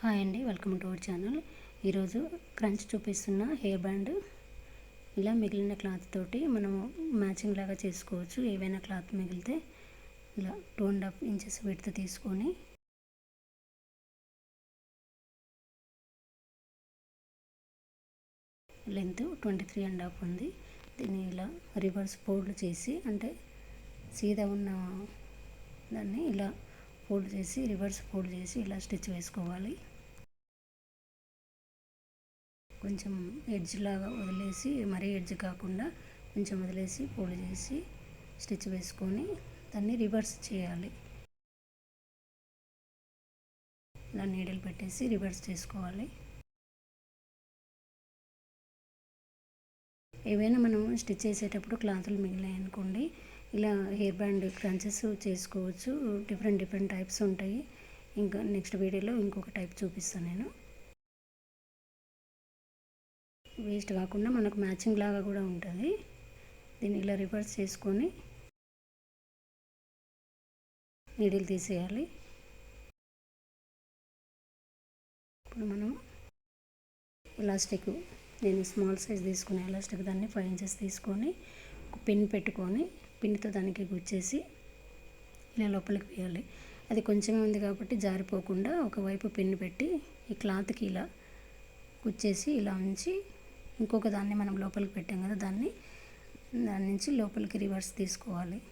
Hi అండి welcome to our channel. ఈరోజు క్రంచ్ చూపిస్తున్న హెయిర్ బ్యాండ్. ఇలా మిగిలిన క్లాత్ తోటి మనం మ్యాచింగ్ లాగా చేసుకోవచ్చు. ఏవైనా క్లాత్ మిగిలితే ఇలా టూ అండ్ హాఫ్ ఇంచెస్ విడత తీసుకొని length twenty three and half ఉంది. దీన్ని ఇలా రివర్స్ ఫోల్డ్ చేసి అంటే సీదా ఉన్న దాన్ని ఇలా ఫోల్డ్ చేసి రివర్స్ ఫోల్డ్ చేసి ఇలా స్టిచ్ వేసుకోవాలి. కొంచెం ఎడ్జ్ లాగా వదిలేసి మరీ ఎడ్జ్ కాకుండా కొంచెం వదిలేసి ఫోల్డ్ చేసి స్టిచ్ వేసుకొని దాన్ని రివర్స్ చేయాలి. ఇలా నీడలు పెట్టేసి రివర్స్ చేసుకోవాలి. ఏవైనా మనం స్టిచ్ చేసేటప్పుడు క్లాతులు మిగిలాయి అనుకోండి ఇలా హెయిర్ బ్యాండ్ క్రంచెస్ చేసుకోవచ్చు. డిఫరెంట్ డిఫరెంట్ టైప్స్ ఉంటాయి. ఇంకా నెక్స్ట్ వీడియోలో ఇంకొక టైప్ చూపిస్తాను నేను. వేస్ట్ కాకుండా మనకు మ్యాచింగ్ లాగా కూడా ఉంటుంది. దీన్ని ఇలా రివర్స్ చేసుకొని నీడిల్ తీసేయాలి. ఇప్పుడు మనం ఎలాస్టిక్ నేను స్మాల్ సైజ్ తీసుకునే ఎలాస్టిక్ దాన్ని ఫైవ్ ఇంచెస్ తీసుకొని ఒక పిన్ పెట్టుకొని పిండితో దానికి గుచ్చేసి ఇలా లోపలికి వేయాలి. అది కొంచెమే ఉంది కాబట్టి జారిపోకుండా ఒకవైపు పిన్ పెట్టి ఈ క్లాత్కి ఇలా కుచ్చేసి ఇలా ఉంచి ఇంకొక దాన్ని మనం లోపలికి పెట్టాం కదా దాన్ని దాని నుంచి లోపలికి రివర్స్ తీసుకోవాలి.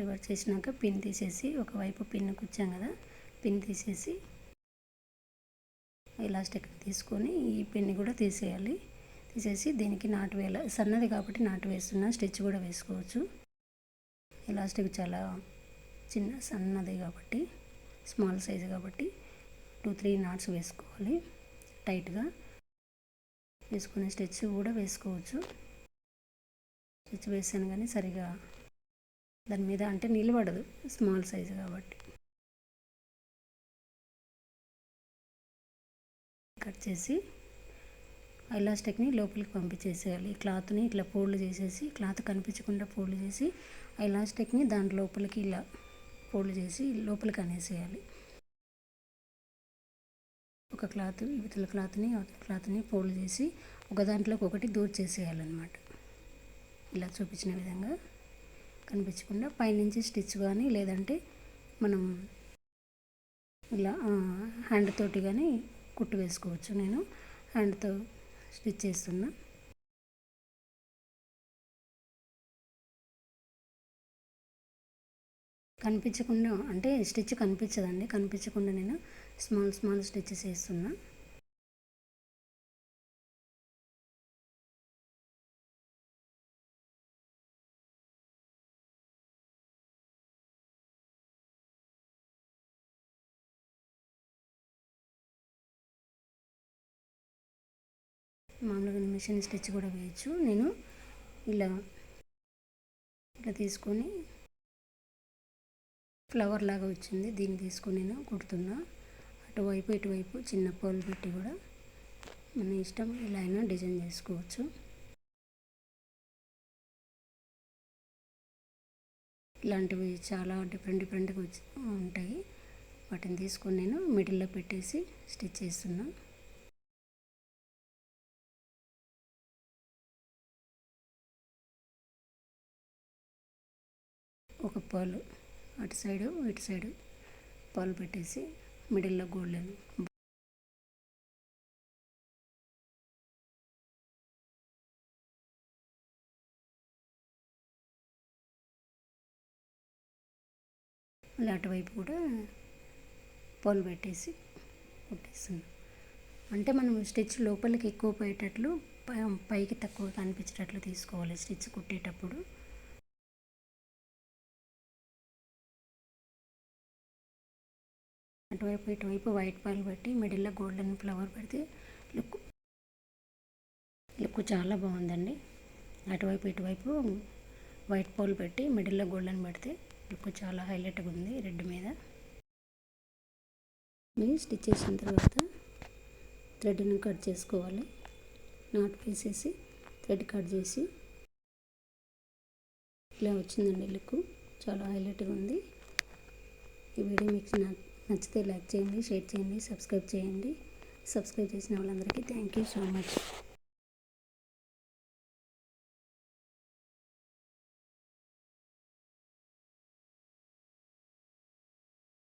రివర్స్ చేసినాక పిన్ తీసేసి ఒకవైపు పిన్ కూర్చాం కదా పిన్ తీసేసి ఎలాస్టిక్ తీసుకొని ఈ పిన్ని కూడా తీసేయాలి. తీసేసి దీనికి నాటు వేయాలి సన్నది కాబట్టి నాటు వేస్తున్నా స్టిచ్ కూడా వేసుకోవచ్చు. ఎలాస్టిక్ చాలా చిన్న సన్నది కాబట్టి స్మాల్ సైజు కాబట్టి టూ త్రీ నాట్స్ వేసుకోవాలి. టైట్గా వేసుకునే స్టిచ్ కూడా వేసుకోవచ్చు. స్టిచ్ వేసాను కానీ సరిగా దాని మీద అంటే నిలబడదు స్మాల్ సైజు కాబట్టి. కట్ చేసి ఐలాస్టిక్ని లోపలికి పంపించేసేయాలి. ఈ క్లాత్ని ఇట్లా పోళ్ళు చేసేసి క్లాత్ కనిపించకుండా పోళ్ళు చేసి ఐలాస్టిక్ని దాని లోపలికి ఇలా పోళ్ళు చేసి లోపలికి అనేసేయాలి. ఒక క్లాత్ ఇవతల క్లాత్ని అవతల క్లాత్ని పోళ్ళు చేసి ఒక దాంట్లోకి ఒకటి దూర్ చేసేయాలన్నమాట ఇలా చూపించిన విధంగా. కనిపించకుండా పైనుంచి స్టిచ్ కానీ లేదంటే మనం ఇలా హ్యాండ్ తోటి కానీ కుట్టు వేసుకోవచ్చు. నేను హ్యాండ్తో స్టిచ్ చేస్తున్నా. కనిపించకుండా అంటే స్టిచ్ కనిపించదండి. కనిపించకుండా నేను స్మాల్ స్మాల్ స్టిచ్చెస్ వేస్తున్నా. మామూలుగా మిషన్ స్టిచ్ కూడా వేయచ్చు. నేను ఇలా ఇట్లా తీసుకొని ఫ్లవర్ లాగా వచ్చింది. దీన్ని తీసుకొని నేను కుడుతున్నా. అటువైపు ఇటువైపు చిన్న పోల్ పెట్టి కూడా మన ఇష్టం ఇలా అయినా డిజైన్ చేసుకోవచ్చు. ఇలాంటివి చాలా డిఫరెంట్ డిఫరెంట్గా వచ్చి ఉంటాయి. వాటిని తీసుకొని నేను మిడిల్లో పెట్టేసి స్టిచ్ చేస్తున్నాను ఒక పాలు అటు సైడు ఇటు సైడు పాలు పెట్టేసి మిడిల్లో గోల్డెన్ మళ్ళీ అటువైపు కూడా పాలు పెట్టేసి కుట్టేస్తున్నాం అంటే మనం స్టిచ్ లోపలికి ఎక్కువ పోయేటట్లు పైకి తక్కువ కనిపించేటట్లు తీసుకోవాలి. స్టిచ్ కుట్టేటప్పుడు అటువైపు ఇటువైపు వైట్ పాలు పెట్టి మిడిల్లో గోల్డెన్ ఫ్లవర్ పెడితే లుక్ లుక్ చాలా బాగుందండి. అటువైపు ఇటువైపు వైట్ పాలు పెట్టి మిడిల్లో గోల్డెన్ పెడితే లుక్ చాలా హైలైట్గా ఉంది రెడ్ మీద. మీరు స్టిచ్ చేసిన తర్వాత థ్రెడ్ని కట్ చేసుకోవాలి. నాట్ వేసేసి థ్రెడ్ కట్ చేసి ఇలా వచ్చిందండి లుక్. చాలా హైలైట్గా ఉంది. ఈ వీడియో మీకు నచ్చితే లైక్ చేయండి షేర్ చేయండి సబ్స్క్రైబ్ చేయండి. సబ్స్క్రైబ్ చేసిన వాళ్ళందరికీ థ్యాంక్ యూ సో మచ్.